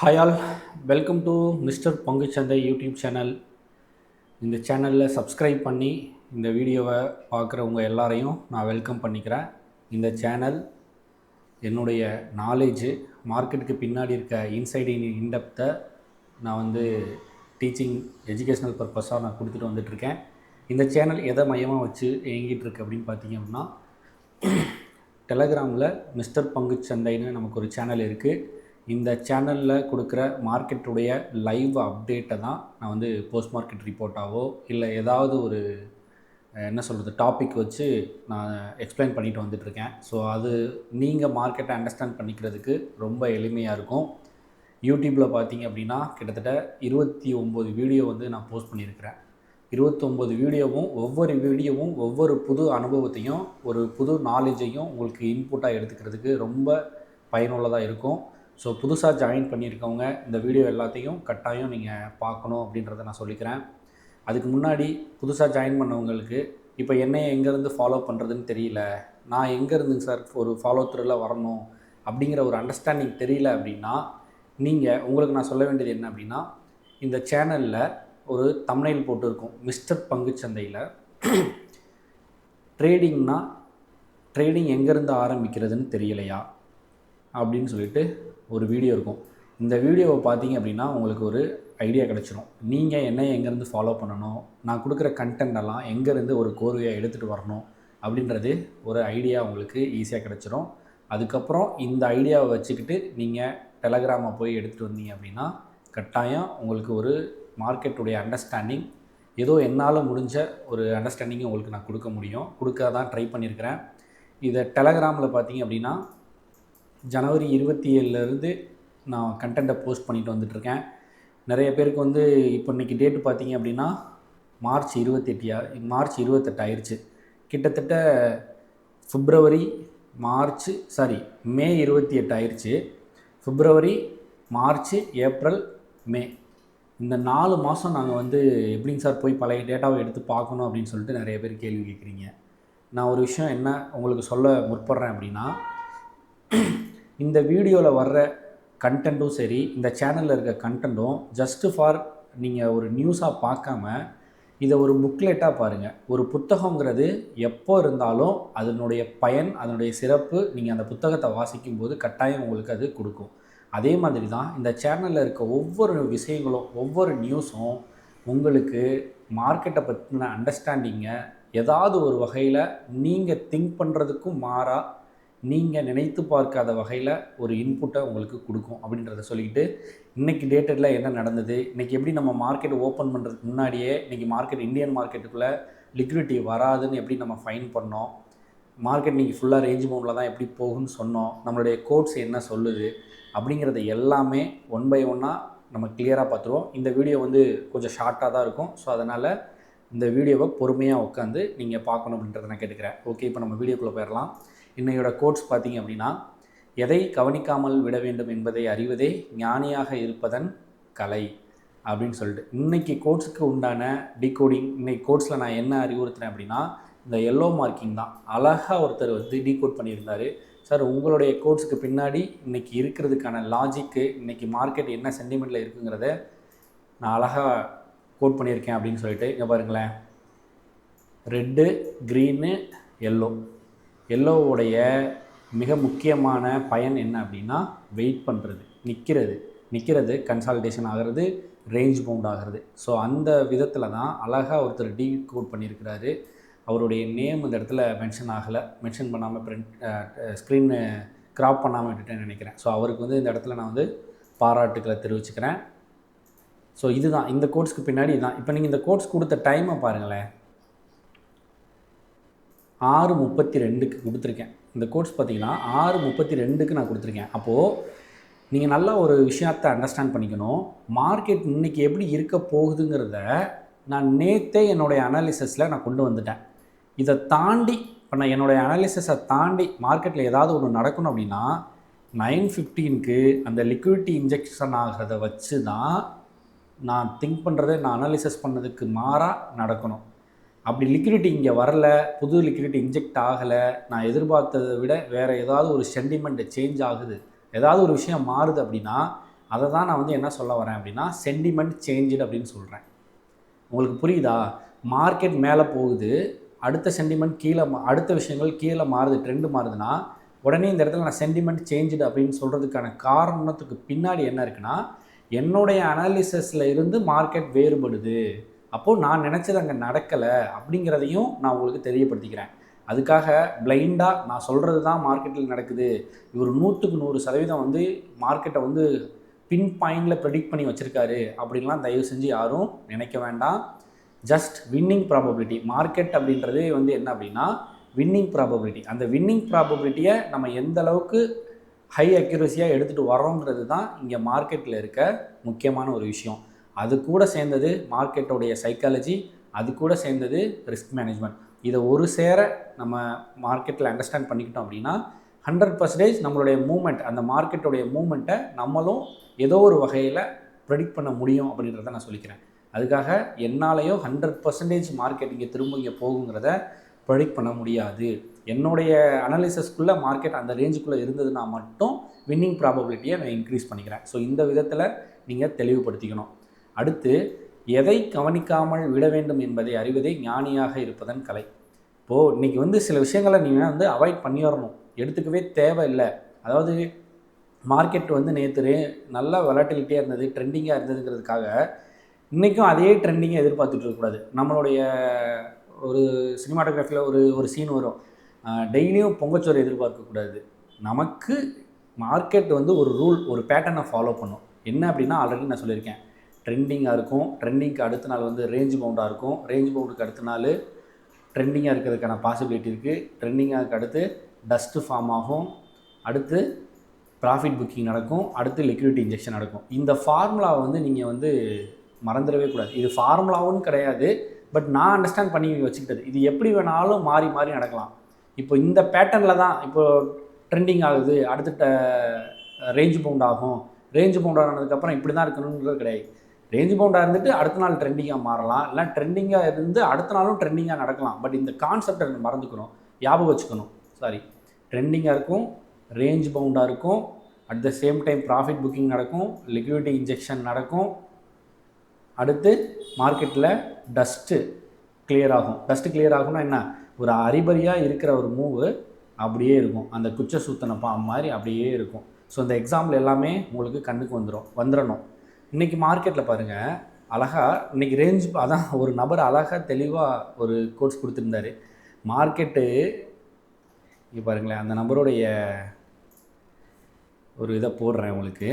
Hi all welcome to mister பங்குச்சந்தை YouTube channel இந்த சேனலில் சப்ஸ்கிரைப் பண்ணி இந்த வீடியோவை பார்க்குறவங்க எல்லாரையும் நான் வெல்கம் பண்ணிக்கிறேன். இந்த சேனல் என்னுடைய நாலேஜு மார்க்கெட்டுக்கு பின்னாடி இருக்க இன்சைட் இன் இன்டெப்த்தை நான் வந்து டீச்சிங் எஜுகேஷ்னல் பர்பஸாக நான் கொடுத்துட்டு வந்துட்டுருக்கேன். இந்த சேனல் எதை மையமாக வச்சு இயங்கிட்டு இருக்கு அப்படின்னு பார்த்தீங்க அப்படின்னா டெலகிராமில் மிஸ்டர் பங்குச்சந்தைன்னு நமக்கு ஒரு சேனல் இருக்குது இந்த சேனலில் கொடுக்குற மார்க்கெட்டுடைய லைவ் அப்டேட்டை தான் நான் வந்து போஸ்ட் மார்க்கெட் ரிப்போர்ட்டாவோ இல்லை ஏதாவது ஒரு என்ன சொல்கிறது டாபிக் வச்சு நான் எக்ஸ்பிளைன் பண்ணிட்டு வந்துட்டுருக்கேன். ஸோ அது நீங்கள் மார்க்கெட்டை அண்டர்ஸ்டாண்ட் பண்ணிக்கிறதுக்கு ரொம்ப எளிமையாக இருக்கும். யூடியூப்பில் பார்த்தீங்க அப்படின்னா கிட்டத்தட்ட இருபத்தி ஒம்பது வீடியோ வந்து நான் போஸ்ட் பண்ணியிருக்கிறேன். இருபத்தொம்போது வீடியோவும் ஒவ்வொரு வீடியோவும் ஒவ்வொரு புது அனுபவத்தையும் ஒரு புது நாலேஜையும் உங்களுக்கு இன்புட்டாக எடுத்துக்கிறதுக்கு ரொம்ப பயனுள்ளதாக இருக்கும். ஸோ புதுசாக ஜாயின் பண்ணியிருக்கவங்க இந்த வீடியோ எல்லாத்தையும் கட்டாயம் நீங்கள் பார்க்கணும் அப்படின்றத நான் சொல்லிக்கிறேன். அதுக்கு முன்னாடி புதுசாக ஜாயின் பண்ணவங்களுக்கு இப்போ என்னை எங்கேருந்து ஃபாலோ பண்ணுறதுன்னு தெரியல. நான் எங்கேருந்துங்க சார் ஒரு ஃபாலோ த்ரூவில் வரணும் அப்படிங்கிற ஒரு அண்டர்ஸ்டாண்டிங் தெரியல அப்படின்னா நீங்கள் உங்களுக்கு நான் சொல்ல வேண்டியது என்ன அப்படின்னா இந்த சேனலில் ஒரு தமிழில் போட்டிருக்கும். மிஸ்டர் பங்கு சந்தையில் ட்ரேடிங்னா ட்ரேடிங் எங்கேருந்து ஆரம்பிக்கிறதுன்னு தெரியலையா? அப்படின்னு சொல்லிட்டு ஒரு வீடியோ இருக்கும். இந்த வீடியோவை பார்த்தீங்க அப்படின்னா உங்களுக்கு ஒரு ஐடியா கிடச்சிரும். நீங்கள் என்ன எங்கேருந்து ஃபாலோ பண்ணணும்? நான் கொடுக்குற கண்டென்ட்டெல்லாம் எல்லாம் எங்கேருந்து ஒரு கோர்வையாக எடுத்துகிட்டு வரணும்? அப்படின்றது ஒரு ஐடியா உங்களுக்கு ஈஸியாக கிடச்சிரும். அதுக்கப்புறம் இந்த ஐடியாவை வச்சுக்கிட்டு நீங்கள் டெலகிராமை போய் எடுத்துகிட்டு வந்தீங்க அப்படின்னா கட்டாயம் உங்களுக்கு ஒரு மார்க்கெட்டுடைய அண்டர்ஸ்டாண்டிங் ஏதோ என்னால் முடிஞ்ச ஒரு அண்டர்ஸ்டாண்டிங்கை உங்களுக்கு நான் கொடுக்க முடியும். கொடுக்க தான் ட்ரை பண்ணியிருக்கிறேன். இதை டெலகிராமில் பார்த்தீங்க அப்படின்னா ஜனவரி இருபத்தி ஏழுலேருந்து நான் கண்டென்ட்டை போஸ்ட் பண்ணிட்டு வந்துட்டுருக்கேன். நிறைய பேருக்கு வந்து இப்போ இன்றைக்கி டேட்டு பார்த்தீங்க அப்படின்னா மார்ச் இருபத்தெட்டியா மார்ச் இருபத்தெட்டு ஆயிடுச்சு கிட்டத்தட்ட ஃபிப்ரவரி மார்ச் சாரி மே இருபத்தி எட்டு ஆயிடுச்சு ஃபிப்ரவரி மார்ச் ஏப்ரல் மே இந்த நாலு மாதம் நாங்கள் வந்து எப்படிங்க சார் போய் பழைய டேட்டாவை எடுத்து பார்க்கணும் அப்படின்னு சொல்லிட்டு நிறைய பேர் கேள்வி கேட்குறீங்க. நான் ஒரு விஷயம் என்ன உங்களுக்கு சொல்ல முற்படுறேன் அப்படின்னா இந்த வீடியோவில் வர்ற கண்டென்ட்டும் சரி இந்த சேனலில் இருக்க கண்டென்ட்டும் ஜஸ்ட்டு ஃபார் நீங்கள் ஒரு நியூஸாக பார்க்காம இதை ஒரு புக்லெட்டாக பாருங்கள் ஒரு புத்தகங்கிறது எப்போ இருந்தாலும் அதனுடைய பயன் அதனுடைய சிறப்பு நீங்கள் அந்த புத்தகத்தை வாசிக்கும்போது கட்டாயம் உங்களுக்கு அது கொடுக்கும். அதே மாதிரி தான் இந்த சேனலில் இருக்க ஒவ்வொரு விஷயங்களும் ஒவ்வொரு நியூஸும் உங்களுக்கு மார்க்கெட்டை பற்றின அண்டர்ஸ்டாண்டிங்கை ஏதாவது ஒரு வகையில் நீங்கள் திங்க் பண்ணுறதுக்கும் மாறாக நீங்கள் நினைத்து பார்க்காத வகையில் ஒரு இன்புட்டை உங்களுக்கு கொடுக்கும் அப்படின்றத சொல்லிக்கிட்டு இன்றைக்கி டேட்டடில் என்ன நடந்தது இன்றைக்கி எப்படி நம்ம மார்க்கெட் ஓப்பன் பண்ணுறதுக்கு முன்னாடியே இன்றைக்கி மார்க்கெட் இந்தியன் மார்க்கெட்டுக்குள்ளே லிக்விடிட்டி வராதுன்னு எப்படி நம்ம ஃபைன் பண்ணோம் மார்க்கெட் இன்றைக்கி ஃபுல்லாக ரேஞ்ச் மவுண்டில் தான் எப்படி போகும்னு சொன்னோம் நம்மளுடைய கோட்ஸ் என்ன சொல்லுது அப்படிங்கிறத எல்லாமே ஒன் பை ஒன்னாக நம்ம கிளியராக பார்த்துருவோம். இந்த வீடியோ வந்து கொஞ்சம் ஷார்ட்டாக தான் இருக்கும். ஸோ அதனால் இந்த வீடியோவை பொறுமையாக உட்காந்து நீங்கள் பார்க்கணும் அப்படின்றத நான் கேட்டுக்கிறேன். ஓகே இப்போ நம்ம வீடியோக்குள்ளே போயிடலாம். இன்னையோட கோட்ஸ் பார்த்தீங்க அப்படின்னா எதை கவனிக்காமல் விட வேண்டும் என்பதை அறிவதே ஞானியாக இருப்பதன் கலை அப்படின்னு சொல்லிட்டு. இன்னைக்கு கோட்ஸுக்கு உண்டான டிகோடிங் இன்னைக்கு கோட்ஸில் நான் என்ன அறிவுறுத்துறேன் அப்படின்னா இந்த எல்லோ மார்க்கிங் தான். அழகாக ஒருத்தர் வந்து டீகோட் பண்ணியிருந்தார். சார் உங்களுடைய கோட்ஸுக்கு பின்னாடி இன்னைக்கு இருக்கிறதுக்கான லாஜிக்கு இன்னைக்கு மார்க்கெட் என்ன சென்டிமெண்ட்டில் இருக்குங்கிறத நான் அழகாக கோட் பண்ணியிருக்கேன் அப்படின்னு சொல்லிட்டு இங்கே பாருங்களேன். ரெட்டு க்ரீனு எல்லோ எல்லோவுடைய மிக முக்கியமான பயன் என்ன அப்படின்னா வெயிட் பண்ணுறது நிற்கிறது நிற்கிறது கன்சால்டேஷன் ஆகிறது ரேஞ்ச் பவுண்ட் ஆகிறது. ஸோ அந்த விதத்தில் தான் அழகாக ஒருத்தர் டீ கோட் பண்ணியிருக்கிறாரு. அவருடைய நேம் இந்த இடத்துல மென்ஷன் ஆகலை. மென்ஷன் பண்ணாமல் பிரிண்ட் ஸ்க்ரீன் கிராப் பண்ணாமல் விட்டுட்டேன்னு நினைக்கிறேன். ஸோ அவருக்கு வந்து இந்த இடத்துல நான் வந்து பாராட்டுக்களை தெரிவிச்சுக்கிறேன். ஸோ இதுதான். இந்த கோட்ஸ்க்கு பின்னாடி இதுதான். இப்போ நீங்கள் இந்த கோட்ஸ் கொடுத்த டைமை பாருங்களேன். ஆறு முப்பத்தி ரெண்டுக்கு கொடுத்துருக்கேன். இந்த கோட்ஸ் பார்த்தீங்கன்னா ஆறு முப்பத்தி ரெண்டுக்கு நான் கொடுத்துருக்கேன். அப்போது நீங்கள் நல்லா ஒரு விஷயத்தை அண்டர்ஸ்டாண்ட் பண்ணிக்கணும். மார்க்கெட் இன்னைக்கு எப்படி இருக்க போகுதுங்கிறத நான் நேற்றே என்னுடைய அனாலிசிஸில் நான் கொண்டு வந்துட்டேன். இதை தாண்டி இப்போ நான் என்னுடைய அனாலிசிஸை தாண்டி மார்க்கெட்டில் ஏதாவது ஒன்று நடக்கணும் அப்படின்னா நைன் ஃபிஃப்டீனுக்கு அந்த லிக்விடிட்டி இன்ஜெக்ஷன் ஆகிறத வச்சு தான் நான் திங்க் பண்ணுறது நான் அனாலிசிஸ் பண்ணதுக்கு மாறாக நடக்கணும். அப்படி லிக்விடிட்டி இங்கே வரல புது லிக்விடிட்டி இன்ஜெக்ட் ஆகலை நான் எதிர்பார்த்ததை விட வேறு ஏதாவது ஒரு சென்டிமெண்ட் சேஞ்ச் ஆகுது. ஏதாவது ஒரு விஷயம் மாறுது அப்படின்னா அதை தான் நான் வந்து என்ன சொல்ல வரேன் அப்படின்னா சென்டிமெண்ட் சேஞ்சு அப்படின்னு சொல்கிறேன் உங்களுக்கு புரியுதா? மார்க்கெட் மேலே போகுது அடுத்த சென்டிமெண்ட் கீழே மா- அடுத்த விஷயங்கள் கீழே மாறுது ட்ரெண்டு மாறுதுன்னா உடனே இந்த இடத்துல நான் சென்டிமெண்ட் சேஞ்சுடு அப்படின்னு சொல்கிறதுக்கான காரணத்துக்கு பின்னாடி என்ன இருக்குன்னா என்னுடைய அனாலிசிஸில் இருந்து மார்க்கெட் வேறுபடுது. அப்போது நான் நினச்சது அங்கே நடக்கலை அப்படிங்கிறதையும் நான் உங்களுக்கு தெரியப்படுத்திக்கிறேன். அதுக்காக பிளைண்டாக நான் சொல்கிறது தான் மார்க்கெட்டில் நடக்குது. இவர் நூற்றுக்கு நூறு சதவீதம் வந்து மார்க்கெட்டை வந்து பின் பாயிண்டில் ப்ரெடிக்ட் பண்ணி வச்சுருக்காரு அப்படின்லாம் தயவு செஞ்சு யாரும் நினைக்க வேண்டாம். ஜஸ்ட் வின்னிங் ப்ராபபிலிட்டி மார்க்கெட் அப்படின்றதே வந்து என்ன அப்படின்னா வின்னிங் ப்ராபபிலிட்டி அந்த வின்னிங் ப்ராபபிலிட்டியை நம்ம எந்த அளவுக்கு ஹை அக்யூரஸியாக எடுத்துகிட்டு வரோங்கிறது தான் இங்கே மார்க்கெட்டில் இருக்க முக்கியமான ஒரு விஷயம். அது கூட சேர்ந்தது மார்க்கெட்டோடைய சைக்காலஜி அது கூட சேர்ந்தது ரிஸ்க் மேனேஜ்மெண்ட் இதை ஒரு சேர நம்ம மார்க்கெட்டில் அண்டர்ஸ்டாண்ட் பண்ணிக்கிட்டோம் அப்படின்னா ஹண்ட்ரட் பர்சன்டேஜ் நம்மளுடைய மூமெண்ட் அந்த மார்க்கெட்டோடைய மூமெண்ட்டை நம்மளும் ஏதோ ஒரு வகையில் ப்ரெடிக்ட் பண்ண முடியும் அப்படின்றத நான் சொல்லிக்கிறேன். அதுக்காக என்னாலேயோ ஹண்ட்ரட் பர்சன்டேஜ் மார்க்கெட் இங்கே திரும்ப இங்கே போகுங்கிறத ப்ரெடிக்ட் பண்ண முடியாது. என்னுடைய அனாலிசஸ்க்குள்ளே மார்க்கெட் அந்த ரேஞ்சுக்குள்ளே இருந்ததுன்னா மட்டும் வின்னிங் ப்ராபபிலிட்டியை நான் இன்க்ரீஸ் பண்ணிக்கிறேன். ஸோ இந்த விதத்தில் நீங்கள் தெளிவுபடுத்திக்கணும். அடுத்து எதை கவனிக்காமல் விட வேண்டும் என்பதை அறிவதே ஞானியாக இருப்பதன் கலை. இப்போது இன்றைக்கி வந்து சில விஷயங்களை நீங்கள் வந்து அவாய்ட் பண்ணி வரணும் எடுத்துக்கவே தேவையில்லை. அதாவது மார்க்கெட் வந்து நேற்று நல்ல வெலாட்டிலிட்டியாக இருந்தது ட்ரெண்டிங்காக இருந்ததுங்கிறதுக்காக இன்றைக்கும் அதே ட்ரெண்டிங்கை எதிர்பார்த்துட்டு இருக்கக்கூடாது நம்மளுடைய ஒரு சினிமாட்டோகிராஃபியில் ஒரு ஒரு சீன் வரும். டெய்லியும் பொங்கச்சோறு எதிர்பார்க்கக்கூடாது நமக்கு மார்க்கெட் வந்து ஒரு ரூல் ஒரு பேட்டர்னை ஃபாலோ பண்ணும். என்ன அப்படின்னா ஆல்ரெடி நான் சொல்லியிருக்கேன். ட்ரெண்டிங்காக இருக்கும். ட்ரெண்டிங்க்கு அடுத்த நாள் வந்து ரேஞ்ச் பவுண்டாக இருக்கும். ரேஞ்ச் பவுண்டுக்கு அடுத்த நாள் ட்ரெண்டிங்காக இருக்கிறதுக்கான பாசிபிலிட்டி இருக்குது ட்ரெண்டிங்காக அடுத்து டஸ்ட்டு ஃபார்ம் ஆகும். அடுத்து ப்ராஃபிட் புக்கிங் நடக்கும். அடுத்து லிக்விடிட்டி இன்ஜெக்ஷன் நடக்கும். இந்த ஃபார்முலாவை வந்து நீங்கள் வந்து மறந்துடவே கூடாது. இது ஃபார்முலாவும் கிடையாது. பட் நான் அண்டர்ஸ்டாண்ட் பண்ணி வச்சுக்கிட்டது. இது எப்படி வேணாலும் மாறி மாறி நடக்கலாம். இப்போ இந்த பேட்டர்னில் தான் இப்போது ட்ரெண்டிங் ஆகுது. அடுத்த ரேஞ்ச் பவுண்ட் ஆகும். ரேஞ்ச் பவுண்ட் ஆனதுக்கப்புறம் இப்படி தான் இருக்கணுங்கிறது கிடையாது. ரேஞ்ச் பவுண்டாக இருந்துட்டு அடுத்த நாள் ட்ரெண்டிங்காக மாறலாம். இல்லை ட்ரெண்டிங்காக இருந்து அடுத்த நாளும் ட்ரெண்டிங்காக நடக்கலாம். பட் இந்த கான்செப்டை மறந்துக்கணும். ஞாபகம் வச்சுக்கணும். சாரி ட்ரெண்டிங்காக இருக்கும் ரேஞ்ச் பவுண்டாக இருக்கும் at the same time profit booking நடக்கும் லிக்விடிட்டி இன்ஜெக்ஷன் நடக்கும். அடுத்து மார்க்கெட்டில் டஸ்ட்டு கிளியர் ஆகும். டஸ்ட்டு கிளியர் ஆகும்னா என்ன? ஒரு அறிபறியாக இருக்கிற ஒரு மூவு அப்படியே இருக்கும். அந்த குச்ச சுத்தன பாம் மாதிரி அப்படியே இருக்கும். ஸோ இந்த எக்ஸாம்பிள் எல்லாமே உங்களுக்கு கண்ணுக்கு வந்துடும் வந்துடணும் இன்றைக்கி மார்க்கெட்டில் பாருங்கள் அழகாக இன்றைக்கி ரேஞ்ச் அதான் ஒரு நபர் அழகாக தெளிவாக ஒரு கோட்ஸ் கொடுத்துருந்தாரு. மார்க்கெட்டு இங்கே பாருங்களேன் அந்த நபருடைய ஒரு இதை போடுறேன் உங்களுக்கு.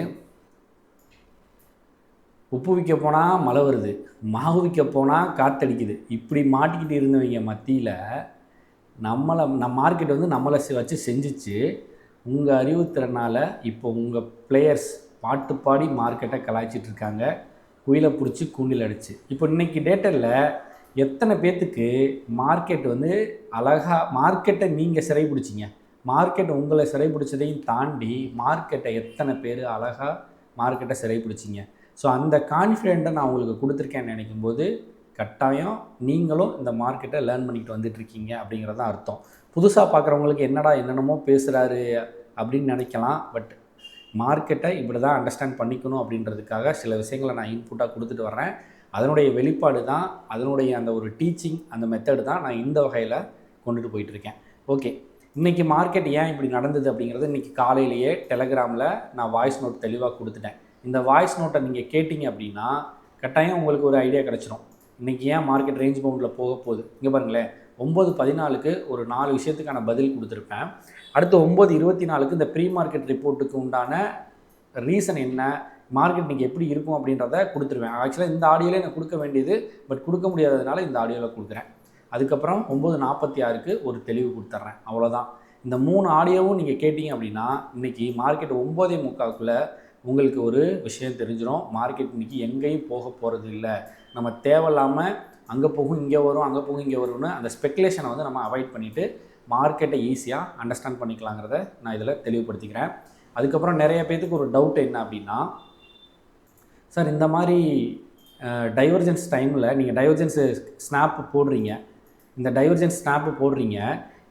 உப்பு விற்க போனால் மழை வருது மாவு விற்க போனால் காற்றடிக்குது இப்படி மாட்டிக்கிட்டு இருந்தவங்க மத்தியில் நம்மளை நம்ம மார்க்கெட் வந்து நம்மளை வச்சு செஞ்சுச்சு. உங்கள் அறிவுத்திறனால் இப்போ உங்கள் பிளேயர்ஸ் பாட்டு பாடி மார்க்கெட்டை கலாய்ச்சிட்டு இருக்காங்க. குயிலை பிடிச்சி கூண்டில் அடிச்சு. இப்போ இன்னைக்கு டேட்டரில் எத்தனை பேர்த்துக்கு மார்க்கெட் வந்து அழகாக மார்க்கெட்டை நீங்கள் சிறை பிடிச்சிங்க? மார்க்கெட் உங்களை சிறை பிடிச்சதையும் தாண்டி மார்க்கெட்டை எத்தனை பேர் அழகாக மார்க்கெட்டை சிறை பிடிச்சிங்க? ஸோ அந்த கான்ஃபிடென்ட்டை நான் உங்களுக்கு கொடுத்துருக்கேன்னு நினைக்கும் போது கட்டாயம் நீங்களும் இந்த மார்க்கெட்டை லேர்ன் பண்ணிக்கிட்டு வந்துட்டு இருக்கீங்க அப்படிங்கிறது தான் அர்த்தம். புதுசாக பார்க்குறவங்களுக்கு என்னடா என்னென்னமோ பேசுகிறாரு அப்படின்னு நினைக்கலாம். பட் மார்க்கெட்டை இப்படி தான் அண்டர்ஸ்டாண்ட் பண்ணிக்கணும் அப்படின்றதுக்காக சில விஷயங்களை நான் இன்புட்டாக கொடுத்துட்டு வரேன் அதனுடைய வெளிப்பாடு தான் அதனுடைய அந்த ஒரு டீச்சிங் அந்த மெத்தடு தான் நான் இந்த வகையில் கொண்டுட்டு போயிட்டுருக்கேன் ஓகே இன்றைக்கி மார்க்கெட் ஏன் இப்படி நடந்தது அப்படிங்கிறது இன்றைக்கி காலையிலேயே டெலகிராமில் நான் வாய்ஸ் நோட் தெளிவாக கொடுத்துட்டேன். இந்த வாய்ஸ் நோட்டை நீங்கள் கேட்டிங்க அப்படின்னா கட்டாயம் உங்களுக்கு ஒரு ஐடியா கிடச்சிரும். இன்றைக்கி ஏன் மார்க்கெட் ரேஞ்ச் பவுண்டில் போக போகுது? இங்கே பாருங்களேன். ஒம்பது பதினாலுக்கு ஒரு நாலு விஷயத்துக்கான பதில் கொடுத்துருப்பேன். அடுத்து ஒம்பது இருபத்தி நாலுக்கு இந்த ப்ரீ மார்க்கெட் ரிப்போர்ட்டுக்கு உண்டான ரீசன் என்ன மார்க்கெட் இன்றைக்கி எப்படி இருக்கும் அப்படின்றத கொடுத்துருவேன். ஆக்சுவலாக இந்த ஆடியோவில் எனக்கு கொடுக்க வேண்டியது பட் கொடுக்க முடியாததுனால இந்த ஆடியோவில் கொடுக்குறேன். அதுக்கப்புறம் ஒம்பது நாற்பத்தி ஆறுக்கு ஒரு தெளிவு கொடுத்துட்றேன் அவ்வளோதான் இந்த மூணு ஆடியோவும் நீங்கள் கேட்டிங்க அப்படின்னா இன்றைக்கி மார்க்கெட் ஒம்போதே முக்காக்குள்ளே உங்களுக்கு ஒரு விஷயம் தெரிஞ்சிடும் மார்க்கெட் இன்றைக்கி எங்கேயும் போக போகிறது இல்லை நம்ம தேவையில்லாமல் அங்கே போகும் இங்கே வரும் அங்கே போகும் இங்கே வரும்னு அந்த ஸ்பெக்குலேஷனை வந்து நம்ம அவாய்ட் பண்ணிவிட்டு மார்க்கெட்டை ஈஸியாக அண்டர்ஸ்டாண்ட் பண்ணிக்கலாங்கிறத நான் இதில் தெளிவுபடுத்திக்கிறேன். அதுக்கப்புறம் நிறைய பேத்துக்கு ஒரு டவுட் என்ன அப்படின்னா சார் இந்த மாதிரி டைவர்ஜென்ஸ் டைமில் நீங்கள் டைவர்ஜென்ஸ் ஸ்னாப் போடுறீங்க. இந்த டைவர்ஜென்ஸ் ஸ்னாப்பு போடுறீங்க.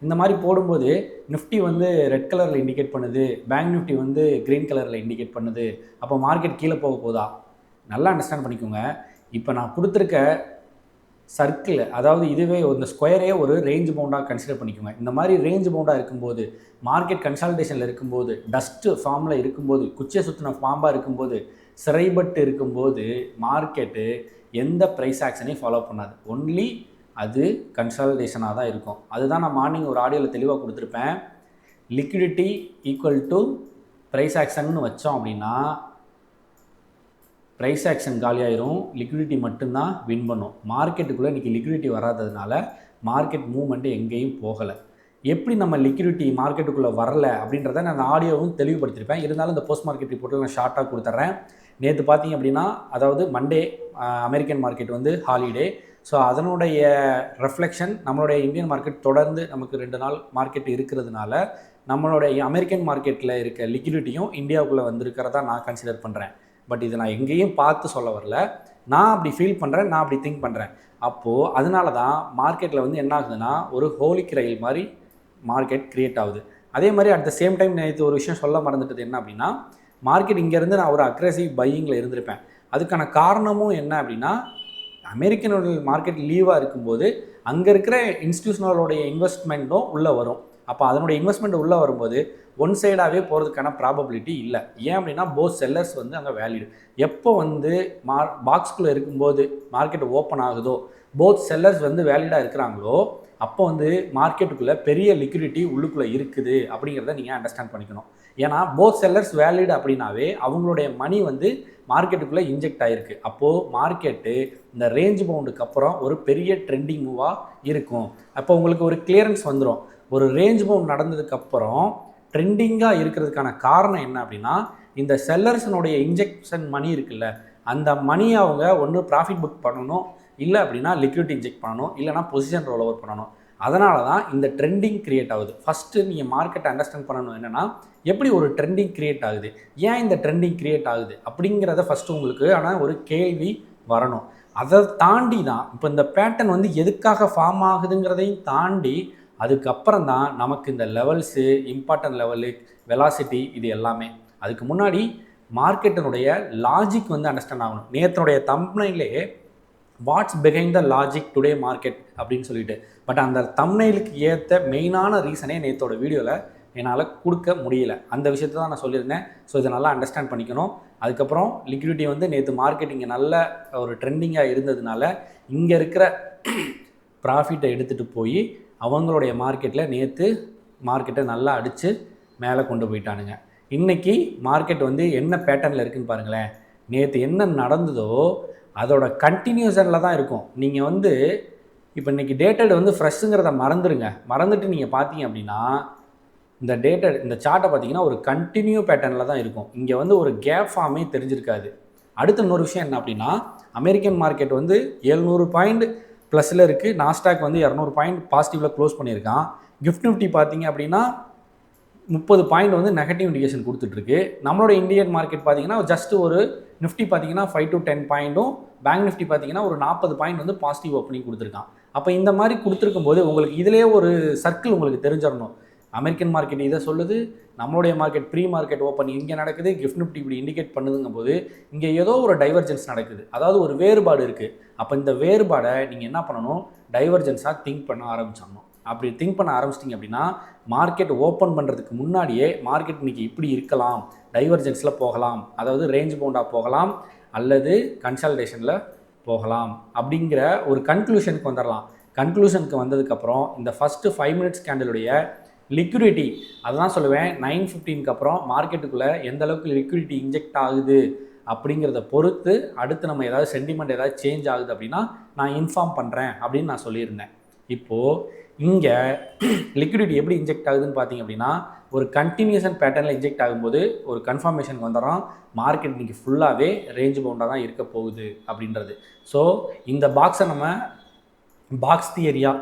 இந்த மாதிரி போடும்போது நிஃப்டி வந்து ரெட் கலரில் இண்டிகேட் பண்ணுது. பேங்க் நிஃப்டி வந்து க்ரீன் கலரில் இண்டிகேட் பண்ணுது. அப்போ மார்க்கெட் கீழே போக போதா? நல்லா அண்டர்ஸ்டாண்ட் பண்ணிக்கோங்க. இப்போ நான் கொடுத்துருக்க சர்க்கிள் அதாவது இதுவே இந்த ஸ்கொயரே ஒரு ரேஞ்ச் பவுண்டாக கன்சிடர் பண்ணிக்கோங்க. இந்த மாதிரி ரேஞ்ச் பவுண்டாக இருக்கும்போது மார்க்கெட் கன்சால்டேஷனில் இருக்கும்போது டஸ்ட்டு ஃபார்மில் இருக்கும்போது குச்சியை சுற்றின ஃபார்மாக இருக்கும்போது சிறைப்பட்டு இருக்கும்போது மார்க்கெட்டு எந்த ப்ரைஸ் ஆக்ஷனையும் ஃபாலோ பண்ணாது. ஒன்லி அது கன்சால்டேஷனாக தான் இருக்கும். அதுதான் நான் மார்னிங் ஒரு ஆடியோவில் தெளிவாக கொடுத்துருப்பேன். லிக்விடிட்டி ஈக்குவல் டு ப்ரைஸ் ஆக்ஷன்னு வச்சோம் அப்படின்னா ப்ரைஸ் ஆக்ஷன் காலியாயிரும். லிக்விடிட்டி மட்டும்தான் வின் பண்ணும். மார்க்கெட்டுக்குள்ளே இன்றைக்கி லிக்விடிட்டி வராததுனால மார்க்கெட் மூவ்மெண்ட்டு எங்கேயும் போகலை. எப்படி நம்ம லிக்விடிட்டி மார்க்கெட்டுக்குள்ளே வரல அப்படின்றத நான் ஆடியோவும் தெளிவுபடுத்தியிருப்பேன். இருந்தாலும் இந்த போஸ்ட் மார்க்கெட் ரிப்போர்ட்டில் நான் ஷார்ட்டாக கொடுத்துட்றேன் நேற்று பார்த்தீங்க அப்படின்னா அதாவது மண்டே அமெரிக்கன் மார்க்கெட் வந்து ஹாலிடே ஸோ அதனுடைய ரெஃப்ளெக்ஷன் நம்மளுடைய இந்தியன் மார்க்கெட் தொடர்ந்து நமக்கு ரெண்டு நாள் மார்க்கெட் இருக்கிறதுனால நம்மளுடைய அமெரிக்கன் மார்க்கெட்டில் இருக்க லிக்விடிட்டியும் இந்தியாவுக்குள்ளே வந்திருக்கிறதா நான் கன்சிடர் பண்ணுறேன் பட் இதை நான் எங்கேயும் பார்த்து சொல்ல வரல. நான் அப்படி ஃபீல் பண்ணுறேன் நான் அப்படி திங்க் பண்ணுறேன் அப்போது அதனால தான் மார்க்கெட்டில் வந்து என்ன ஆகுதுன்னா ஒரு ஹோலிக் ரயில் மாதிரி மார்க்கெட் க்ரியேட் ஆகுது. அதே மாதிரி அட் த சேம் டைம் நேற்று ஒரு விஷயம் சொல்ல மறந்துட்டது என்ன அப்படின்னா மார்க்கெட் இங்கேருந்து நான் ஒரு அக்ரெசிவ் பையிங்கில் இருந்திருப்பேன். அதுக்கான காரணமும் என்ன அப்படின்னா அமெரிக்கனோட மார்க்கெட் லீவாக இருக்கும்போது அங்கே இருக்கிற இன்ஸ்டியூஷனலோடைய இன்வெஸ்ட்மெண்ட்டும் உள்ளே வரும். அப்போ அதனுடைய இன்வெஸ்ட்மெண்ட் உள்ளே வரும்போது ஒன் சைடாகவே போகிறதுக்கான ப்ராபபிலிட்டி இல்லை. ஏன் அப்படின்னா போத் செல்லர்ஸ் வந்து அங்கே வேலிடு எப்போ வந்து மார் பாக்ஸ்குள்ளே இருக்கும்போது மார்க்கெட் ஓப்பன் ஆகுதோ போத் செல்லர்ஸ் வந்து வேலிடாக இருக்கிறாங்களோ அப்போ வந்து மார்க்கெட்டுக்குள்ளே பெரிய லிக்விடிட்டி உள்ளுக்குள்ளே இருக்குது அப்படிங்கிறத நீங்கள் அண்டர்ஸ்டாண்ட் பண்ணிக்கணும். ஏன்னா போத் செல்லர்ஸ் வேலிடு அப்படின்னாவே அவங்களுடைய மணி வந்து மார்க்கெட்டுக்குள்ளே இன்ஜெக்ட் ஆகிருக்கு அப்போது மார்க்கெட்டு இந்த ரேஞ்ச் பவுண்டுக்கு அப்புறம் ஒரு பெரிய ட்ரெண்டிங் மூவாக இருக்கும். அப்போ உங்களுக்கு ஒரு கிளியரன்ஸ் வந்துடும் ஒரு ரேஞ்ச் பவுண்ட் நடந்ததுக்கப்புறம் ட்ரெண்டிங்காக இருக்கிறதுக்கான காரணம் என்ன அப்படின்னா இந்த செல்லர்ஸனுடைய இன்ஜெக்ஷன் மணி இருக்குல்ல அந்த மணியை அவங்க ஒன்று ப்ராஃபிட் புக் பண்ணணும் இல்லை அப்படின்னா லிக்விட் இன்ஜெக்ட் பண்ணணும் இல்லைனா பொசிஷன் ரோல் ஓவர் பண்ணணும். அதனால தான் இந்த ட்ரெண்டிங் க்ரியேட் ஆகுது. ஃபஸ்ட்டு நீங்கள் மார்க்கெட்டை அண்டர்ஸ்டாண்ட் பண்ணணும் என்னென்னா எப்படி ஒரு ட்ரெண்டிங் க்ரியேட் ஆகுது? ஏன் இந்த ட்ரெண்டிங் க்ரியேட் ஆகுது? அப்படிங்கிறத ஃபஸ்ட்டு உங்களுக்கு ஆனால் ஒரு கேள்வி வரணும். அதை தாண்டி தான் இப்போ இந்த பேட்டர்ன் வந்து எதுக்காக ஃபார்ம் ஆகுதுங்கிறதையும் தாண்டி அதுக்கப்புறம் தான் நமக்கு இந்த லெவல்ஸு இம்பார்ட்டன்ட் லெவலு வெலாசிட்டி இது எல்லாமே. அதுக்கு முன்னாடி மார்க்கெட்டினுடைய லாஜிக் வந்து அண்டர்ஸ்டாண்ட் ஆகணும். நேற்றனுடைய தம்னையிலே what's behind the logic today market அப்படின்னு சொல்லிட்டு. பட் அந்த தம்னைலுக்கு ஏற்ற மெயினான ரீசனே நேற்றோட வீடியோவில் என்னால் கொடுக்க முடியல. அந்த விஷயத்தை தான் நான் சொல்லியிருந்தேன். ஸோ இதை நல்லா அண்டர்ஸ்டாண்ட் பண்ணிக்கணும். அதுக்கப்புறம் லிக்விடிட்டி வந்து நேற்று மார்க்கெட் இங்கே நல்ல ஒரு ட்ரெண்டிங்காக இருந்ததுனால இங்கே இருக்கிற ப்ராஃபிட்டை எடுத்துகிட்டு போய் அவங்களுடைய மார்க்கெட்டில் நேற்று மார்க்கெட்டை நல்லா அடித்து மேலே கொண்டு போயிட்டானுங்க. இன்றைக்கி மார்க்கெட் வந்து என்ன பேட்டர்னில் இருக்குதுன்னு பாருங்களேன். நேற்று என்ன நடந்ததோ அதோட கண்டினியூஷனில் தான் இருக்கும். நீங்கள் வந்து இப்போ இன்றைக்கி டேட்டட் வந்து ஃப்ரெஷ்ஷுங்கிறத மறந்துடுங்க மறந்துட்டு நீங்கள் பார்த்தீங்க அப்படின்னா இந்த டேட்டட் இந்த சார்ட்டை பார்த்தீங்கன்னா ஒரு கண்டினியூ பேட்டர்னில் தான் இருக்கும். இங்கே வந்து ஒரு கேப் ஃபார்மே தெரிஞ்சிருக்காது. அடுத்த இன்னொரு விஷயம் என்ன அப்படின்னா அமெரிக்கன் மார்க்கெட் வந்து எழுநூறு பாயிண்ட் ப்ளஸில் இருக்குது நாஸ்டாக் வந்து இரநூறு பாயிண்ட் பாசிட்டிவில் க்ளோஸ் பண்ணியிருக்கான். கிஃப்ட் நிஃப்டி பார்த்தீங்க அப்படின்னா முப்பது பாயிண்ட் வந்து நெகட்டிவ் இண்டிகேஷன் கொடுத்துட்ருக்கு. நம்மளோட இந்தியன் மார்க்கெட் பார்த்தீங்கன்னா ஜஸ்ட் ஒரு நிஃப்டி பார்த்தீங்கன்னா ஃபைவ் டு டென் பாயிண்ட்டும் பேங்க் நிஃப்டி பார்த்தீங்கன்னா ஒரு நாற்பது பாயிண்ட் வந்து பாசிட்டிவ் ஓப்பனிங் கொடுத்துருக்கான். அப்போ இந்த மாதிரி கொடுத்துருக்கும் போது உங்களுக்கு இதிலே ஒரு சர்க்கிள் உங்களுக்கு தெரிஞ்சிடணும். அமெரிக்கன் மார்க்கெட் இதை சொல்லுது நம்மளுடைய மார்க்கெட் ப்ரீ மார்க்கெட் ஓப்பன் இங்கே நடக்குது கிஃப்ட் நிஃப்டி இப்படி இண்டிகேட் பண்ணுதுங்க போது இங்கே ஏதோ ஒரு டைவர்ஜென்ஸ் நடக்குது. அதாவது ஒரு வேறுபாடு இருக்குது அப்போ இந்த வேறுபாடை நீங்கள் என்ன பண்ணணும்? டைவர்ஜென்ஸாக திங்க் பண்ண ஆரம்பிச்சிடணும். அப்படி திங்க் பண்ண ஆரம்பிச்சிட்டிங்க அப்படின்னா மார்க்கெட் ஓப்பன் பண்ணுறதுக்கு முன்னாடியே மார்க்கெட் இன்றைக்கி இப்படி இருக்கலாம். டைவர்ஜென்ஸில் போகலாம். அதாவது ரேஞ்ச் பவுண்டாக போகலாம். அல்லது கன்சல்டேஷனில் போகலாம். அப்படிங்கிற ஒரு கன்க்ளூஷனுக்கு வந்துடலாம். கன்க்ளூஷனுக்கு வந்ததுக்கப்புறம் இந்த ஃபஸ்ட்டு ஃபைவ் மினிட்ஸ் கேண்டலுடைய லிக்விடிட்டி அதெல்லாம் சொல்லுவேன் நைன் ஃபிஃப்டீனுக்கு அப்புறம் மார்க்கெட்டுக்குள்ளே எந்த அளவுக்கு லிக்விடிட்டி இன்ஜெக்ட் ஆகுது அப்படிங்கிறத பொறுத்து அடுத்து நம்ம ஏதாவது சென்டிமெண்ட் ஏதாவது சேஞ்ச் ஆகுது அப்படின்னா நான் இன்ஃபார்ம் பண்ணுறேன் அப்படின்னு நான் சொல்லியிருந்தேன். இப்போது இங்கே லிக்விடிட்டி எப்படி இன்ஜெக்ட் ஆகுதுன்னு பார்த்தீங்க அப்படின்னா ஒரு கண்டினியூஷன் பேட்டர்னில் இன்ஜெக்ட் ஆகும்போது ஒரு கன்ஃபர்மேஷனுக்கு வந்துடும் மார்க்கெட் இன்றைக்கி ஃபுல்லாகவே ரேஞ்ச் பவுண்டாக தான் இருக்க போகுது அப்படின்றது. ஸோ இந்த பாக்ஸை நம்ம பாக்ஸ் தியரியா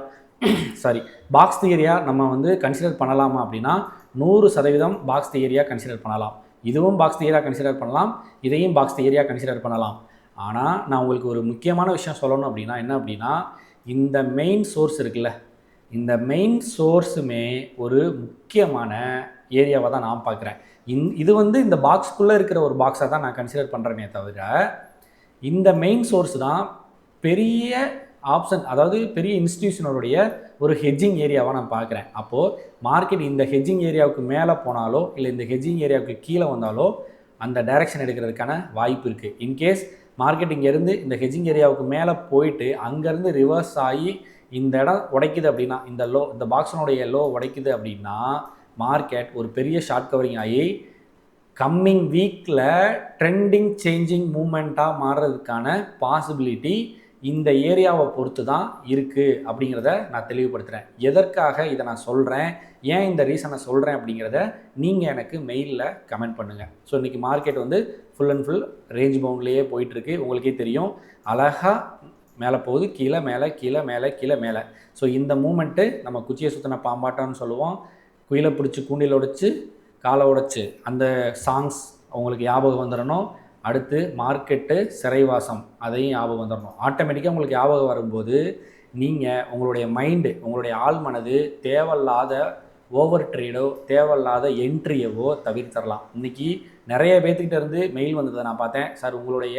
சாரி பாக்ஸ் தியரியாக நம்ம வந்து கன்சிடர் பண்ணலாமா அப்படின்னா நூறு சதவீதம் பாக்ஸ் தியரியாக கன்சிடர் பண்ணலாம். இதுவும் பாக்ஸ் தியரியாக கன்சிடர் பண்ணலாம் இதையும் பாக்ஸ் தியரியாக கன்சிடர் பண்ணலாம். ஆனால் நான் உங்களுக்கு ஒரு முக்கியமான விஷயம் சொல்லணும் அப்படின்னா என்ன அப்படின்னா இந்த மெயின் சோர்ஸ் இருக்குல்ல இந்த மெயின் சோர்ஸுமே ஒரு முக்கியமான ஏரியாவை தான் நான் பார்க்குறேன். இந் இது வந்து இந்த பாக்ஸ்க்குள்ளே இருக்கிற ஒரு பாக்ஸாக தான் நான் கன்சிடர் பண்ணுறேனே தவிர இந்த மெயின் சோர்ஸ் தான் பெரிய ஆப்ஷன் அதாவது பெரிய இன்ஸ்டிடியூஷனோடைய ஒரு ஹெஜ்ஜிங் ஏரியாவாக நான் பார்க்குறேன். அப்போது மார்க்கெட் இந்த ஹெஜ்ஜிங் ஏரியாவுக்கு மேலே போனாலோ இல்லை இந்த ஹெட்ஜிங் ஏரியாவுக்கு கீழே வந்தாலோ அந்த டைரக்ஷன் எடுக்கிறதுக்கான வாய்ப்பு இருக்குது இன்கேஸ் மார்க்கெட் இங்கேருந்து இந்த ஹெஜ்ஜிங் ஏரியாவுக்கு மேலே போயிட்டு அங்கேருந்து ரிவர்ஸ் ஆகி இந்த இடம் உடைக்குது அப்படின்னா இந்த லோ இந்த பாக்ஸனுடைய லோ உடைக்குது அப்படின்னா மார்க்கெட் ஒரு பெரிய ஷார்ட் கவரிங் ஆகி கம்மிங் வீக்கில் ட்ரெண்டிங் சேஞ்சிங் மூமெண்ட்டாக மாறுறதுக்கான பாசிபிலிட்டி இந்த ஏரியாவை பொறுத்து தான் இருக்குது அப்படிங்கிறத நான் தெளிவுபடுத்துகிறேன் எதற்காக இதை நான் சொல்கிறேன் ஏன் இந்த ரீசனை சொல்கிறேன் அப்படிங்கிறத நீங்கள் எனக்கு மெயிலில் கமெண்ட் பண்ணுங்கள் ஸோ இன்றைக்கி மார்க்கெட் வந்து ஃபுல் அண்ட் ஃபுல் ரேஞ்ச் பவுண்ட்லேயே போயிட்டுருக்கு. உங்களுக்கே தெரியும். அழகாக மேலே போகுது. கீழே மேலே கீழே மேலே கீழே மேலே. ஸோ இந்த மூமெண்ட்டு நம்ம குச்சியை சுற்றின பாம்பாட்டம்னு சொல்லுவோம். குயிலை பிடிச்சி கூண்டில் உடைச்சு காலை உடைச்சு அந்த சாங்ஸ் உங்களுக்கு ஞாபகம் வந்துடணும். அடுத்து மார்க்கெட்டு சிறைவாசம் அதையும் ஞாபகம் வந்துடணும் ஆட்டோமேட்டிக்காக உங்களுக்கு ஞாபகம் வரும்போது நீங்கள் உங்களுடைய மைண்டு உங்களுடைய ஆள் மனது தேவையில்லாத ஓவர் ட்ரேடோ தேவையில்லாத என்ட்ரியவோ தவிர்த்தரலாம். இன்றைக்கி நிறைய பேர்த்துக்கிட்ட இருந்து மெயில் வந்ததை நான் பார்த்தேன். சார் உங்களுடைய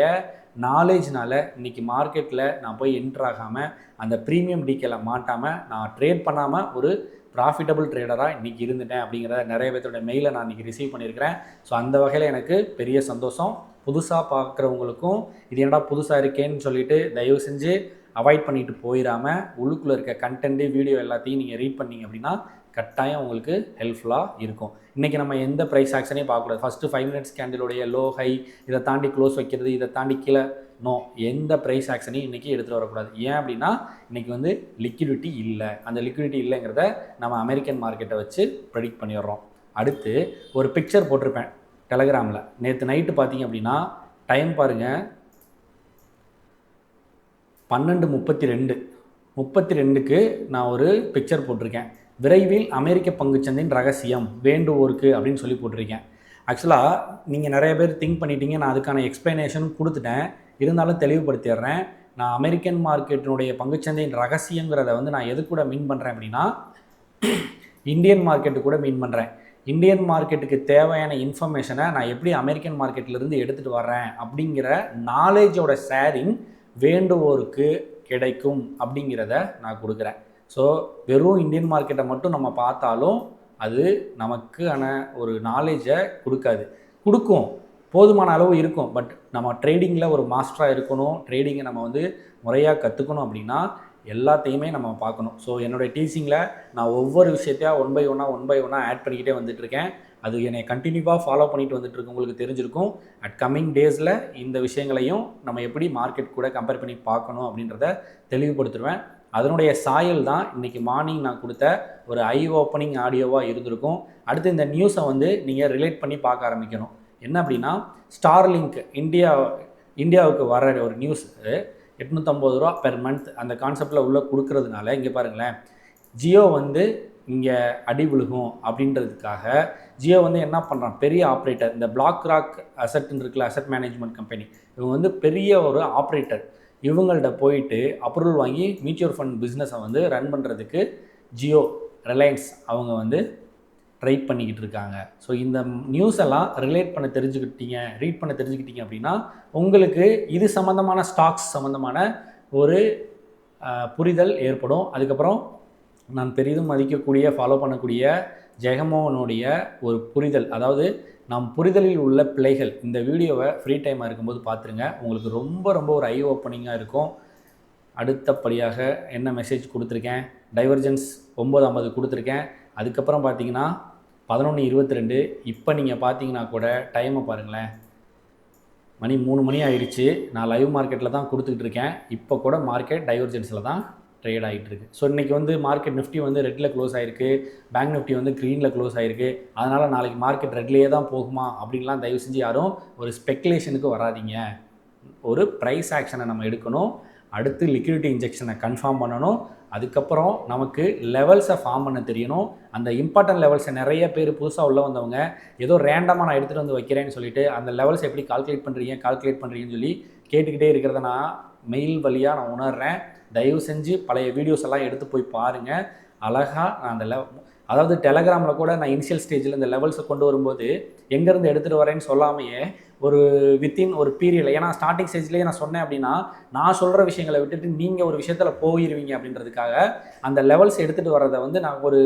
நாலேஜ்னால் இன்றைக்கி மார்க்கெட்டில் நான் போய் என்ட்ரு ஆகாமல் அந்த ப்ரீமியம் டிக்கேல மாட்டாமல் நான் ட்ரேட் பண்ணாமல் ஒரு ப்ராஃபிட்டபிள் ட்ரேடராக இன்றைக்கி இருந்துட்டேன் அப்படிங்கிறத நிறைய பேர்த்தோட மெயிலை நான் இன்றைக்கி ரிசீவ் பண்ணியிருக்கிறேன். ஸோ அந்த வகையில் எனக்கு பெரிய சந்தோஷம். புதுசாக பார்க்குறவங்களுக்கும் இது என்னடா புதுசாக இருக்கேன்னு சொல்லிட்டு தயவு செஞ்சு அவாய்ட் பண்ணிட்டு போயிடாமல் உள்ளுக்குள்ளே இருக்க கண்டென்ட்டு வீடியோ எல்லாத்தையும் நீங்கள் ரீட் பண்ணீங்க அப்படின்னா கட்டாயம் உங்களுக்கு ஹெல்ப்ஃபுல்லாக இருக்கும். இன்றைக்கி நம்ம எந்த ப்ரைஸ் ஆக்ஷனையும் பார்க்கக்கூடாது. ஃபஸ்ட்டு ஃபைவ் மினிட்ஸ் கேண்டிலுடைய லோ ஹை இதை தாண்டி க்ளோஸ் வைக்கிறது இதை தாண்டி கீழே. நோ எந்த ப்ரைஸ் ஆக்ஷனையும் இன்றைக்கி எடுத்துகிட்டு வரக்கூடாது. ஏன் அப்படின்னா இன்றைக்கி வந்து லிக்விடிட்டி இல்லை. அந்த லிக்விடிட்டி இல்லைங்கிறத நம்ம அமெரிக்கன் மார்க்கெட்டை வச்சு ப்ரெடிக்ட் பண்ணிடுறோம். அடுத்து ஒரு பிக்சர் போட்டிருப்பேன். டெலகிராமில் நேற்று நைட்டு பார்த்தீங்க அப்படின்னா டைம் பாருங்கள் பன்னெண்டு முப்பத்தி ரெண்டு முப்பத்தி ரெண்டுக்கு நான் ஒரு பிக்சர் போட்டிருக்கேன். விரைவில் அமெரிக்க பங்குச்சந்தையின் ரகசியம் வேண்டுவோருக்கு அப்படின்னு சொல்லி போட்டிருக்கேன். ஆக்சுவலாக நீங்கள் நிறைய பேர் திங்க் பண்ணிட்டீங்க. நான் அதுக்கான எக்ஸ்ப்ளனேஷன் கொடுத்துட்டேன். இருந்தாலும் தெளிவுபடுத்திடுறேன். நான் அமெரிக்கன் மார்க்கெட்டினுடைய பங்குச்சந்தையின் ரகசியங்கிறத வந்து நான் எது கூட மீன் பண்ணுறேன் அப்படின்னா இந்தியன் மார்க்கெட்டு கூட மீன் பண்ணுறேன் இந்தியன் மார்க்கெட்டுக்கு தேவையான இன்ஃபர்மேஷனை நான் எப்படி அமெரிக்கன் மார்க்கெட்லேருந்து எடுத்துகிட்டு வர்றேன் அப்படிங்கிற நாலேஜோட ஷேரிங் வேண்டுவோருக்கு கிடைக்கும் அப்படிங்கிறத நான் கொடுக்குறேன். ஸோ வெறும் இந்தியன் மார்க்கெட்டை மட்டும் நம்ம பார்த்தாலும் அது நமக்கான ஒரு நாலேஜை கொடுக்காது. கொடுக்கும். போதுமான அளவு இருக்கும். பட் நம்ம ட்ரேடிங்கில் ஒரு மாஸ்டராக இருக்கணும். ட்ரேடிங்கை நம்ம வந்து முறையாக கற்றுக்கணும் அப்படின்னா எல்லாத்தையுமே நம்ம பார்க்கணும். ஸோ என்னுடைய டீச்சிங்கில் நான் ஒவ்வொரு விஷயத்தையும் ஒன் பை ஒன்னாக ஒன் பை ஒன்னாக ஆட் பண்ணிக்கிட்டே வந்துட்டுருக்கேன் அது என்னை கண்டினியூவாக ஃபாலோ பண்ணிட்டு வந்துட்டு உங்களுக்கு தெரிஞ்சிருக்கும். அட் கம்மிங் டேஸில் இந்த விஷயங்களையும் நம்ம எப்படி மார்க்கெட் கூட கம்பேர் பண்ணி பார்க்கணும் அப்படின்றத தெளிவுபடுத்துருவேன். அதனுடைய சாயல் தான் இன்றைக்கி மார்னிங் நான் கொடுத்த ஒரு ஐ ஓப்பனிங் ஆடியோவாக இருந்திருக்கும். அடுத்து இந்த நியூஸை வந்து நீங்கள் ரிலேட் பண்ணி பார்க்க ஆரம்பிக்கணும். என்ன அப்படின்னா ஸ்டார்லிங்க் இந்தியா இந்தியாவுக்கு வர ஒரு நியூஸ் எட்நூற்றம்பது ரூபா பெர் மந்த் அந்த கான்செப்டில் உள்ளே கொடுக்கறதுனால இங்கே பாருங்களேன் ஜியோ வந்து இங்கே அடி விழுகும் அப்படின்றதுக்காக ஜியோ வந்து என்ன பண்ணுறான் பெரிய ஆப்ரேட்டர் இந்த பிளாக் ராக் அசட்னு இருக்குல்ல அசட் மேனேஜ்மெண்ட் கம்பெனி இவங்க வந்து பெரிய ஒரு ஆப்ரேட்டர் இவங்கள்ட்ட போயிட்டு அப்ரூவல் வாங்கி மியூச்சுவல் ஃபண்ட் பிஸ்னஸை வந்து ரன் பண்ணுறதுக்கு ஜியோ ரிலையன்ஸ் அவங்க வந்து ட்ரை பண்ணிக்கிட்டு இருக்காங்க. ஸோ இந்த நியூஸ் எல்லாம் ரிலேட் பண்ண தெரிஞ்சுக்கிட்டீங்க ரீட் பண்ண தெரிஞ்சுக்கிட்டீங்க அப்படின்னா உங்களுக்கு இது சம்மந்தமான ஸ்டாக்ஸ் சம்மந்தமான ஒரு புரிதல் ஏற்படும். அதுக்கப்புறம் நான் பெரிதும் மதிக்கக்கூடிய ஃபாலோ பண்ணக்கூடிய ஜெகமோகனுடைய ஒரு புரிதல். அதாவது நம் புரிதலில் உள்ள பிழைகள். இந்த வீடியோவை ஃப்ரீ டைமாக இருக்கும்போது பார்த்துருங்க உங்களுக்கு ரொம்ப ரொம்ப ஒரு ஐ ஓப்பனிங்காக இருக்கும் அடுத்தபடியாக என்ன மெசேஜ் கொடுத்துருக்கேன்? டைவர்ஜென்ஸ் ஒம்பது ஐம்பது கொடுத்துருக்கேன். அதுக்கப்புறம் பார்த்தீங்கன்னா பதினொன்று இருபத்தி ரெண்டு இப்போ நீங்கள் பார்த்தீங்கன்னா கூட டைமை பாருங்களேன். மணி மூணு மணி ஆயிடுச்சு. நான் லைவ் மார்க்கெட்டில் தான் கொடுத்துக்கிட்டு இருக்கேன். இப்போ கூட மார்க்கெட் டைவர்ஜென்ஸில் தான் ட்ரேட் ஆகிட்டு இருக்கு. ஸோ இன்றைக்கி வந்து மார்க்கெட் நிஃப்டி வந்து ரெட்டில் க்ளோஸ் ஆகிருக்கு பேங்க் நிஃப்டி வந்து க்ரீனில் க்ளோஸ் ஆகிருக்கு அதனால் நாளைக்கு மார்க்கெட் ரெட்லேயே தான் போகுமா அப்படின்லாம் தயவு செஞ்சு யாரும் ஒரு ஸ்பெக்குலேஷனுக்கு வராதீங்க. ஒரு ப்ரைஸ் ஆக்ஷனை நம்ம எடுக்கணும். அடுத்து லிக்விடிட்டி இன்ஜெக்ஷனை கன்ஃபார்ம் பண்ணணும். அதுக்கப்புறம் நமக்கு லெவல்ஸை ஃபார்ம் பண்ண தெரியணும். அந்த இம்பார்ட்டன்ட் லெவல்ஸை நிறைய பேர் புதுசாக உள்ள வந்தவங்க ஏதோ ரேண்டமாக நான் எடுத்துகிட்டு வந்து வைக்கிறேன்னு சொல்லிட்டு அந்த லெவல்ஸ் எப்படி கால்குலேட் பண்ணுறீங்க கால்குலேட் பண்ணுறீங்கன்னு சொல்லி கேட்டுக்கிட்டே இருக்கிறத நான் மெயில் வழியாக நான் உணர்றேன். தயவு செஞ்சு பழைய வீடியோஸ் எல்லாம் எடுத்து போய் பாருங்கள் அழகாக நான் அந்த லெவ அதாவது டெலகிராமில் கூட நான் இனிஷியல் ஸ்டேஜில் இந்த லெவல்ஸை கொண்டு வரும்போது எங்கேருந்து எடுத்துகிட்டு வரேன்னு சொல்லாமையே ஒரு வித்தின் ஒரு பீரியடில் ஏன்னா ஸ்டார்டிங் ஸ்டேஜ்லேயே நான் சொன்னேன் அப்படின்னா நான் சொல்கிற விஷயங்களை விட்டுட்டு நீங்கள் ஒரு விஷயத்தில் போயிடுவீங்க அப்படின்றதுக்காக அந்த லெவல்ஸ் எடுத்துகிட்டு வர்றதை வந்து நான் ஒரு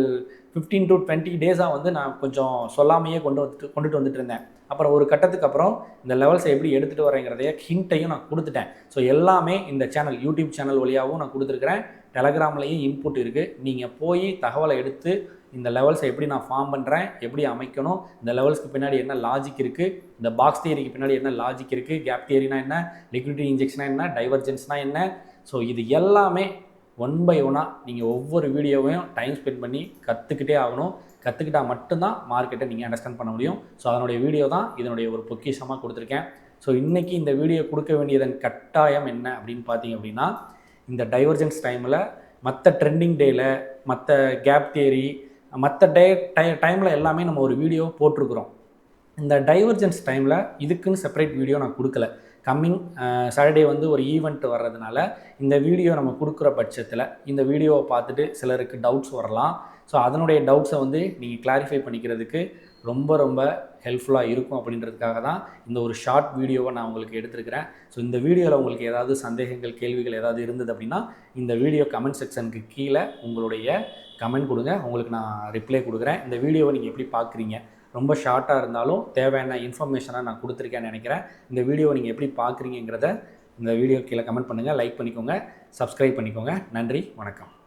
ஃபிஃப்டீன் டு டுவெண்ட்டி டேஸாக வந்து நான் கொஞ்சம் சொல்லாமையே கொண்டு வந்துட்டு கொண்டுட்டு வந்துட்டு இருந்தேன். அப்புறம் ஒரு கட்டத்துக்கு அப்புறம் இந்த லெவல்ஸை எப்படி எடுத்துகிட்டு வரேங்கிறதைய ஹிண்ட்டையும் நான் கொடுத்துட்டேன். ஸோ எல்லாமே இந்த சேனல் யூடியூப் சேனல் வழியாகவும் நான் கொடுத்துருக்குறேன். டெலகிராம்லேயும் இன்புட் இருக்குது நீங்கள் போய் தகவலை எடுத்து இந்த லெவல்ஸை எப்படி நான் ஃபார்ம் பண்ணுறேன் எப்படி அமைக்கணும் இந்த லெவல்ஸ்க்கு பின்னாடி என்ன லாஜிக் இருக்குது இந்த பாக்ஸ் தியரிக்கு பின்னாடி என்ன லாஜிக் இருக்குது கேப் தியரினா என்ன லிக்விடிட்டி இன்ஜெக்ஷனா என்ன டைவர்ஜென்ஸ்னா என்ன. ஸோ இது எல்லாமே ஒன் பை ஒன்னாக நீங்கள் ஒவ்வொரு வீடியோவையும் டைம் ஸ்பெண்ட் பண்ணி கற்றுக்கிட்டே ஆகணும். கற்றுக்கிட்டால் மட்டும்தான் மார்க்கெட்டை நீங்கள் அண்டர்ஸ்டாண்ட் பண்ண முடியும். ஸோ அதனுடைய வீடியோ தான் இதனுடைய ஒரு பொக்கிஷமாக கொடுத்துருக்கேன். ஸோ இன்றைக்கி இந்த வீடியோ கொடுக்க வேண்டியதன் கட்டாயம் என்ன அப்படின்னு பார்த்தீங்க அப்படின்னா இந்த டைவர்ஜென்ஸ் டைமில் மற்ற ட்ரெண்டிங் டேயில் மற்ற கேப் தியரி மற்ற டே டை டைமில் எல்லாமே நம்ம ஒரு வீடியோ போட்டிருக்கிறோம். இந்த டைவர்ஜென்ஸ் டைமில் இதுக்குன்னு செப்பரேட் வீடியோ நான் கொடுக்கல. கம்மிங் சாட்டர்டே வந்து ஒரு ஈவெண்ட் வர்றதுனால இந்த வீடியோ நம்ம கொடுக்குற பட்சத்தில் இந்த வீடியோவை பார்த்துட்டு சிலருக்கு டவுட்ஸ் வரலாம். ஸோ அதனுடைய டவுட்ஸை வந்து நீங்கள் கிளாரிஃபை பண்ணிக்கிறதுக்கு ரொம்ப ரொம்ப ஹெல்ப்ஃபுல்லாக இருக்கும் அப்படின்றதுக்காக தான் இந்த ஒரு ஷார்ட் வீடியோவை நான் உங்களுக்கு எடுத்திருக்கிறேன். ஸோ இந்த வீடியோவில் உங்களுக்கு ஏதாவது சந்தேகங்கள் கேள்விகள் ஏதாவது இருந்தது அப்படின்னா இந்த வீடியோ கமெண்ட் செக்ஷனுக்கு கீழே உங்களுடைய கமெண்ட் கொடுங்க. உங்களுக்கு நான் ரிப்ளை கொடுக்குறேன். இந்த வீடியோவை நீங்கள் எப்படி பார்க்குறீங்க? ரொம்ப ஷார்ட்டாக இருந்தாலும் தேவையான இன்ஃபர்மேஷனாக நான் கொடுத்துருக்கேன்னு நினைக்கிறேன். இந்த வீடியோவை நீங்கள் எப்படி பார்க்குறீங்கிறத இந்த வீடியோ கீழே கமெண்ட் பண்ணுங்கள் லைக் பண்ணிக்கோங்க. சப்ஸ்கிரைப் பண்ணிக்கோங்க. நன்றி. வணக்கம்.